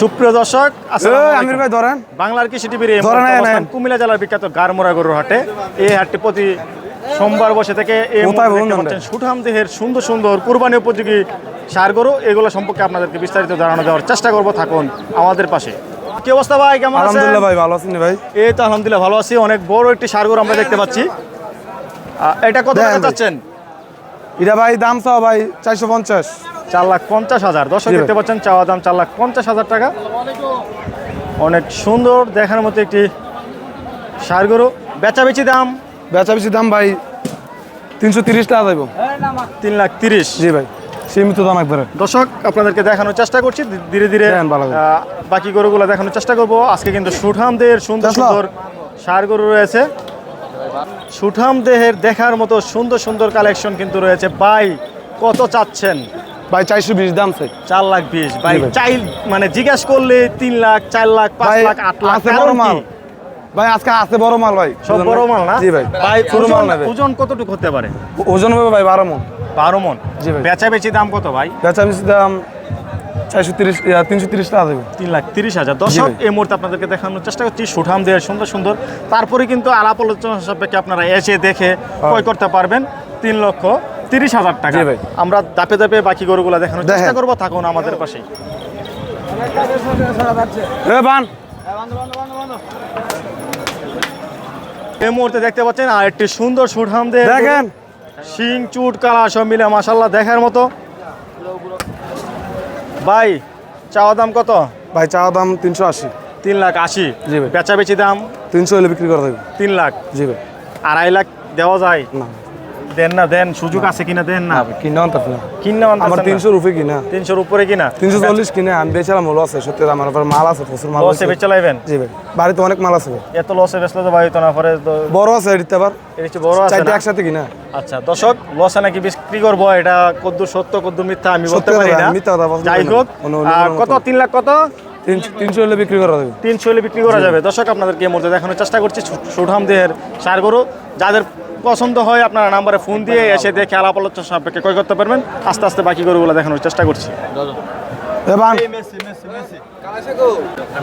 সুপ্রিয় দর্শক আমির ভাই ধরেন। বাংলার কৃষি টিভির। কুমিল্লা জেলার বিখ্যাত গারমোড়া গরুর হাটে। এই হাটটি প্রতি সোমবার বসে থেকে সুঠাম দেহের সুন্দর সুন্দর কুরবানি উপযোগী সার গরু। এগুলো সম্পর্কে আপনাদেরকে বিস্তারিত জানানো দেওয়ার চেষ্টা করব। থাকুন আমাদের পাশে। কি অবস্থা ভাই? কেমন আলহামদুলিল্লাহ ভাই ভালো আছেন ভাই। এই তো আলহামদুলিল্লাহ ভালো আছি। অনেক বড় একটি সার গরু আমরা দেখতে পাচ্ছি। এটা কত টাকা চাচ্ছেন? এটা ভাই দাম চাও ভাই চারশো পঞ্চাশ। চার লাখ পঞ্চাশ হাজার। দর্শক দেখতে পাচ্ছেন চাওয়া দাম চার লাখ পঞ্চাশ হাজার টাকা। অনেক সুন্দর দেখার মতো একটি সার গরু। বেচাবেচি দাম? বেচা বেশি দাম ভাই তিনশো তিরিশ টাকা যাইব। তিন লাখ তিরিশ। জি ভাই সীমিত দাম একবারে। দর্শক আপনাদেরকে দেখানোর চেষ্টা করছি। ধীরে ধীরে বাকি গরুগুলো দেখানোর চেষ্টা করব। আজকে কিন্তু সুঠাম দেহের সুন্দর? সুন্দর সার গরু রয়েছে। সুঠাম দেহের দেখার মতো সুন্দর সুন্দর কালেকশন কিন্তু রয়েছে। বাই কত চাচ্ছেন? ভাই চারশো বিশ দাম চাই চার লাখ বিশ। ভাই চাই মানে জিজ্ঞাসা করলে তিন লাখ চার লাখ পাঁচ লাখ আট লাখ কারণ মাল। ভাই আজকে আছে বড় মাল ভাই। সব বড় মাল না? জি ভাই। ভাই ছোট মাল ওজন- নেবে ওজন কতটুকু হতে পারে? ওজন হবে ভাই বারো মন। বারো মন। জি ভাই। বেচা বেচি দাম কত ভাই? বেচা বেশি দাম চারশো তিরিশ তিনশো তিরিশ টাকা দেবে। তিন লাখ তিরিশ হাজার। দর্শক এই মুহূর্তে আপনাদেরকে দেখানোর চেষ্টা করছি। সুঠাম দেহের সুন্দর সুন্দর। তারপরে কিন্তু আলাপ আলোচনা সাপেক্ষে আপনারা এসে দেখে ক্রয় করতে পারবেন। তিন লক্ষ তিরিশ হাজার টাকা। ভাই। আমরা দাপে দাপে বাকি গরুগুলো দেখানোর চেষ্টা করব থাকুন আমাদের পাশেই। এই মুহূর্তে দেখতে পাচ্ছেন আর একটি সুন্দর সুঠাম দেহের দেখেন। শিং চুট কালা সব মিলে মাসাল্লাহ দেখার মতো। ভাই চাওয়া দাম কত? ভাই চাওয়া দাম তিনশো আশি। তিন লাখ আশি। জি ভাই। বেচা বেচি দাম? তিনশো হলে বিক্রি করা যাবে। তিন লাখ। জি ভাই। আড়াই লাখ দেওয়া যায়? না। দেন না দেন সুযোগ আছে কিনা দেন না। কিনে আনতে না কিনা আমার তিনশোর উপরে কিনা। তিনশোর উপরে কিনা? তিনশো চল্লিশ কিনে আমি বেছিলাম হলো আছে সত্যি আমার আবার মাল আছে প্রচুর মাল আছে বেচে লাইবেন? জি ভাই বাড়িতে অনেক মাল আছে এত লসে বেচলে তো ভাই তো না পরে তো বড় আছে এদিতে আবার। চেয়ে বড় আছে না? একসাথে কিনা। আচ্ছা দর্শক লসে নাকি বিক্রি করব এটা কদ্দুর সত্য কদ্দুর মিথ্যা আমি বলতে পারি না। মিথ্যা কথা যাই হোক কত? কথা। তিন লাখ কত? তিনশো হলে বিক্রি করা যাবে। তিনশো হলে বিক্রি করা যাবে। দর্শক আপনাদেরকে মুহূর্তে দেখানোর চেষ্টা করছি সু- সুঠাম দেহের সার গরু। যাদের পছন্দ হয় আপনারা নাম্বারে ফোন দিয়ে এসে দেখে আলাপ আলোচনা সাপেক্ষে ক্রয় করতে পারবেন। আস্তে আস্তে বাকি গরুগুলো দেখানোর চেষ্টা করছি।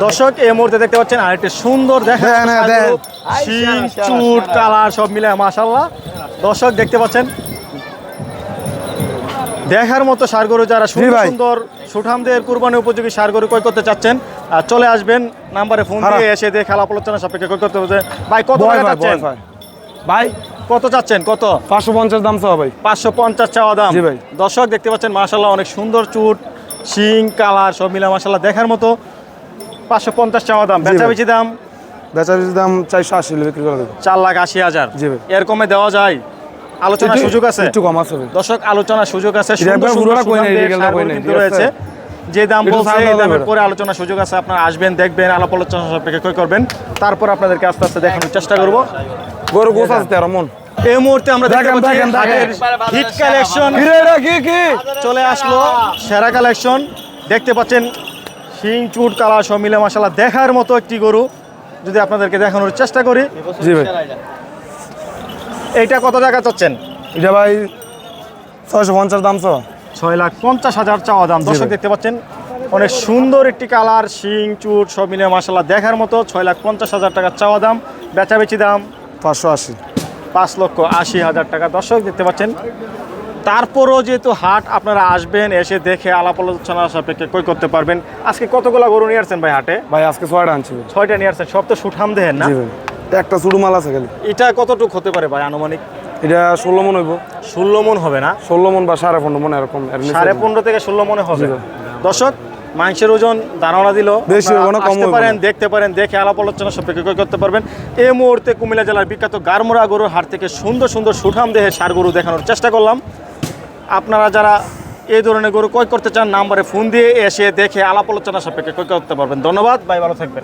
দর্শক এই মুহূর্তে দেখতে পাচ্ছেন আরেকটি সুন্দর দেখা দেন, শিং চুট কালার সব মিলে মাশাল্লাহ দর্শক দেখতে পাচ্ছেন? দেখার মতো সার গরু যারা সুন্দর ভাই। সুন্দর সুঠামদের কুরবানি উপযোগী সার গরু ক্রয় করতে চাচ্ছেন আহ, চলে আসবেন নাম্বারে ফোন দিয়ে এসে দেখে আলাপ আলোচনা সাপেক্ষে ক্রয় করতে ভাই কত টাকা চাচ্ছেন? ভাই। ভাই কত চাচ্ছেন? কত? পাঁচশো পঞ্চাশ দাম চাও ভাই। পাঁচশো পঞ্চাশ চাওয়া দাম। জি ভাই। দর্শক দেখতে পাচ্ছেন মাশাল্লাহ অনেক সুন্দর চুট শিং কালার সব মিলা মাশাল্লাহ দেখার মতো পাঁচশো পঞ্চাশ চাওয়া দাম। বেচাবেচি দাম বেচা বেচি দাম? চারশো আশি বিক্রি করা চার লাখ আশি হাজার। জি ভাই। এর কমে দেওয়া যায়? আলোচনার সুযোগ আছে? একটু কম আছে দর্শক আলোচনার সুযোগ আছে। রয়েছে আছে? যে দাম বলছে এই দামের পরে আলোচনার সুযোগ আছে আপনারা আসবেন দেখবেন আলাপ আলোচনা সাপেক্ষে করবেন। তারপর আপনাদেরকে আস্তে আস্তে দেখানোর চেষ্টা করব। গরু গোছ আছে তেরো মন এই মুহূর্তে আমরা দেখতে দেখেন, পাচ্ছি। হিট কালেকশন চলে আসলো সেরা কালেকশন দেখতে পাচ্ছেন শিং চুট কালা সব মিলে মশালা দেখার মতো একটি গরু। যদি আপনাদেরকে দেখানোর চেষ্টা করি। জি ভাই। এইটা কত টাকা চাচ্ছেন? এটা ভাই ছয়শো পঞ্চাশ দাম চাও ছয় লাখ পঞ্চাশ হাজার চাওয়া দাম। দর্শক দেখতে পাচ্ছেন অনেক সুন্দর একটি কালার শিং চুট সব মিলে মশালা দেখার মতো ছয় লাখ পঞ্চাশ হাজার টাকা চাওয়া দাম বেচাবেচি দাম পাঁচশো আশি। পাঁচ লক্ষ আশি হাজার টাকা। দর্শক দেখতে পাচ্ছেন তারপরও যেহেতু হাট আপনারা আসবেন এসে দেখে আলাপ আলোচনা সাপেক্ষে কই করতে পারবেন। আজকে কতগুলা গরু নিয়ে আসছেন ভাই হাটে? ভাই আজকে ছয়টা আনছি ছয়টা নিয়ে আসছেন সব তো সুঠাম দেহের না? একটা চুড়ু মাল আছে খালি। এটা কতটুকু হতে পারে ভাই আনুমানিক? এটা ষোলো মন হইব। ষোলো মন হবে না? ষোলো মন বা সাড়ে পনেরো মন এরকম এর সাড়ে পনেরো থেকে ষোলো মনে হবে। দর্শক মাংসের ওজন ধারণা দিল। আসতে পারেন দেখতে পারেন দেখে আলাপ আলোচনা সাপেক্ষে ক্রয় করতে পারবেন। এই মুহূর্তে কুমিল্লা জেলার বিখ্যাত গারমোড়া গরুর হাট থেকে সুন্দর সুন্দর সুঠাম দেহের সার গরু দেখানোর চেষ্টা করলাম। আপনারা যারা এই ধরনের গরু ক্রয় করতে চান নাম্বারে ফোন দিয়ে এসে দেখে আলাপ আলোচনা সাপেক্ষে ক্রয় করতে পারবেন। ধন্যবাদ ভাই ভালো থাকবেন।